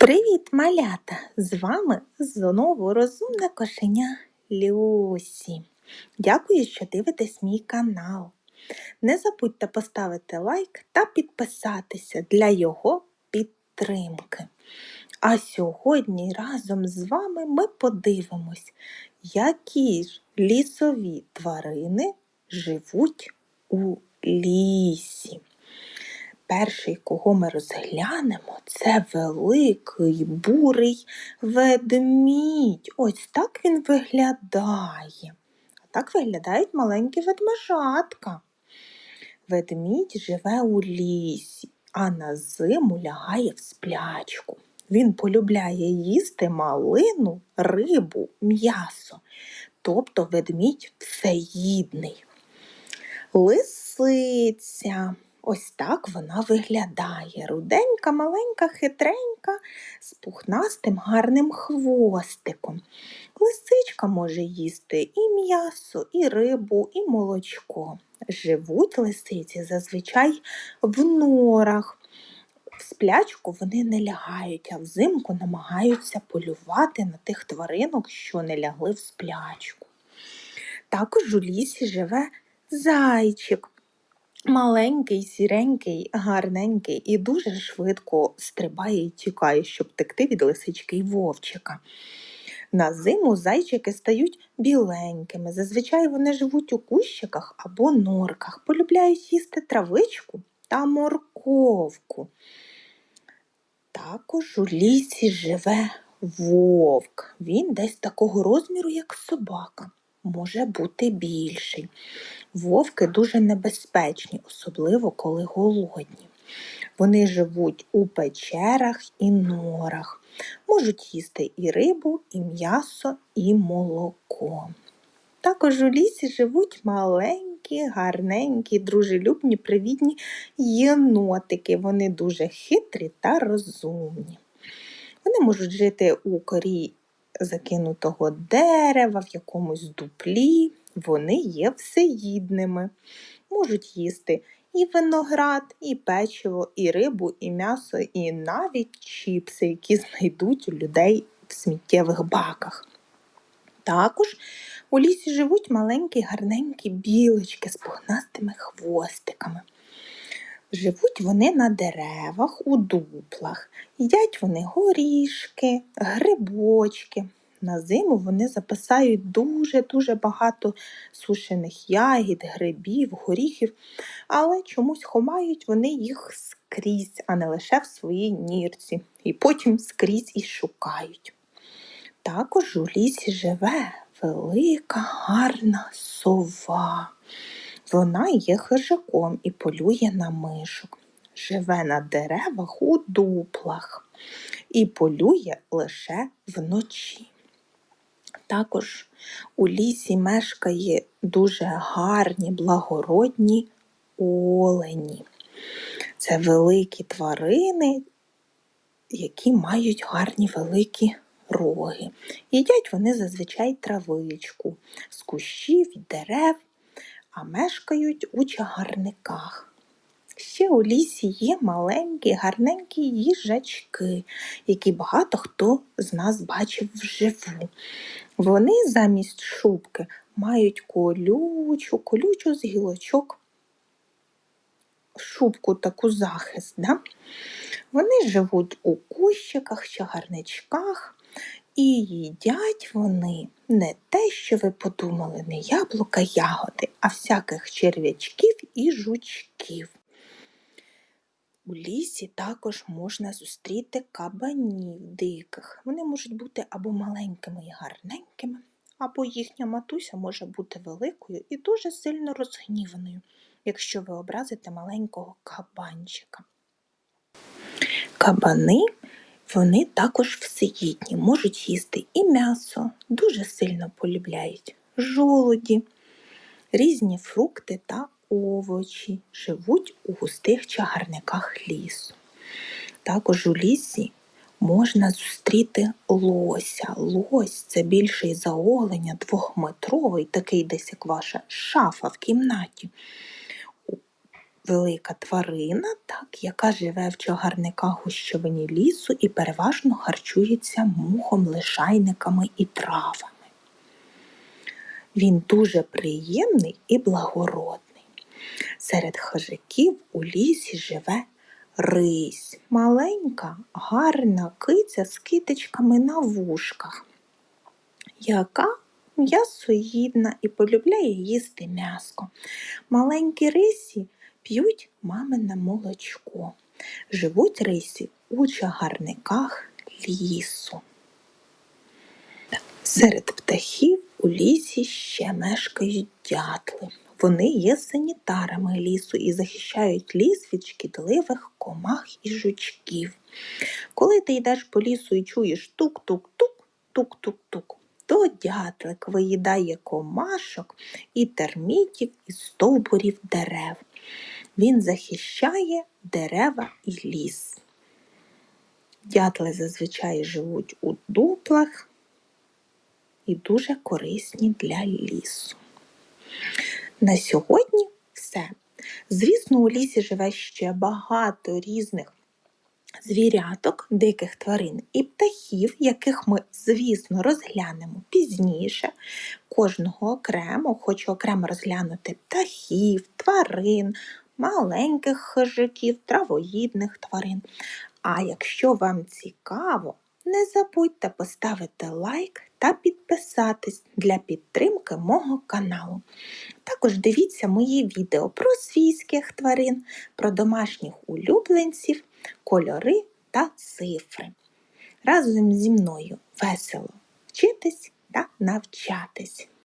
Привіт, малята! З вами знову розумне кошеня Люсі. Дякую, що дивитесь мій канал. Не забудьте поставити лайк та підписатися для його підтримки. А сьогодні разом з вами ми подивимось, які ж лісові тварини живуть у лісі. Перший, кого ми розглянемо, це великий бурий ведмідь. Ось так він виглядає. А так виглядають маленькі ведмежатка. Ведмідь живе у лісі, а на зиму лягає в сплячку. Він полюбляє їсти малину, рибу, м'ясо. Тобто ведмідь всеїдний. Лисиця. Ось так вона виглядає. Руденька, маленька, хитренька, з пухнастим гарним хвостиком. Лисичка може їсти і м'ясо, і рибу, і молочко. Живуть лисиці зазвичай в норах. В сплячку вони не лягають, а взимку намагаються полювати на тих тваринок, що не лягли в сплячку. Також у лісі живе зайчик. Маленький, сіренький, гарненький і дуже швидко стрибає і тікає, щоб текти від лисички й вовчика. На зиму зайчики стають біленькими. Зазвичай вони живуть у кущиках або норках, полюбляють їсти травичку та морковку. Також у лісі живе вовк. Він десь такого розміру, як собака, може бути більший. Вовки дуже небезпечні, особливо коли голодні. Вони живуть у печерах і норах, можуть їсти і рибу, і м'ясо, і молоко. Також у лісі живуть маленькі, гарненькі, дружелюбні, привітні єнотики. Вони дуже хитрі та розумні. Вони можуть жити у корі закинутого дерева, в якомусь дуплі. Вони є всеїдними, можуть їсти і виноград, і печиво, і рибу, і м'ясо, і навіть чіпси, які знайдуть у людей в сміттєвих баках. Також у лісі живуть маленькі гарненькі білочки з пухнастими хвостиками. Живуть вони на деревах, у дуплах, їдять вони горішки, грибочки. На зиму вони запасають дуже-дуже багато сушених ягід, грибів, горіхів, але чомусь ховають вони їх скрізь, а не лише в своїй нірці, і потім скрізь і шукають. Також у лісі живе велика гарна сова. Вона є хижаком і полює на мишок. Живе на деревах у дуплах і полює лише вночі. Також у лісі мешкає дуже гарні, благородні олені. Це великі тварини, які мають гарні великі роги. Їдять вони зазвичай травичку з кущів дерев, а мешкають у чагарниках. Ще у лісі є маленькі, гарненькі їжачки, які багато хто з нас бачив вживу. Вони замість шубки мають колючу, колючу з гілочок шубку таку захист. Да? Вони живуть у кущиках, чагарничках, і їдять вони не те, що ви подумали, не яблука, ягоди, а всяких черв'ячків і жучків. У лісі також можна зустріти кабанів диких. Вони можуть бути або маленькими і гарненькими, або їхня матуся може бути великою і дуже сильно розгніваною, якщо ви образите маленького кабанчика. Кабани вони також всеїдні, можуть їсти і м'ясо, дуже сильно полюбляють жолуді, різні фрукти та овочі, живуть у густих чагарниках лісу. Також у лісі можна зустріти лося. Лось це більший за оленя, двохметровий, такий десь як ваша шафа в кімнаті. Велика тварина, так, яка живе в чагарниках гущовині лісу і переважно харчується мухом, лишайниками і травами. Він дуже приємний і благородний. Серед хижаків у лісі живе рись, маленька, гарна киця з китичками на вушках, яка м'ясоїдна і полюбляє їсти м'яско. Маленькі рисі п'ють мамине молочко. Живуть рисі у чагарниках лісу. Серед птахів у лісі ще мешкають дятли. Вони є санітарами лісу і захищають ліс від шкідливих комах і жучків. Коли ти йдеш по лісу і чуєш тук-тук-тук, тук-тук-тук, то дятлик виїдає комашок і термітів із стовбурів дерев. Він захищає дерева і ліс. Дятли зазвичай живуть у дуплах і дуже корисні для лісу. На сьогодні все. Звісно, у лісі живе ще багато різних звіряток, диких тварин і птахів, яких ми, звісно, розглянемо пізніше. Кожного окремо, хочу окремо розглянути птахів, тварин, маленьких хижаків, травоїдних тварин. А якщо вам цікаво, не забудьте поставити лайк та підписатись для підтримки мого каналу. Також дивіться мої відео про свійських тварин, про домашніх улюбленців, кольори та цифри. Разом зі мною весело вчитись та навчатись.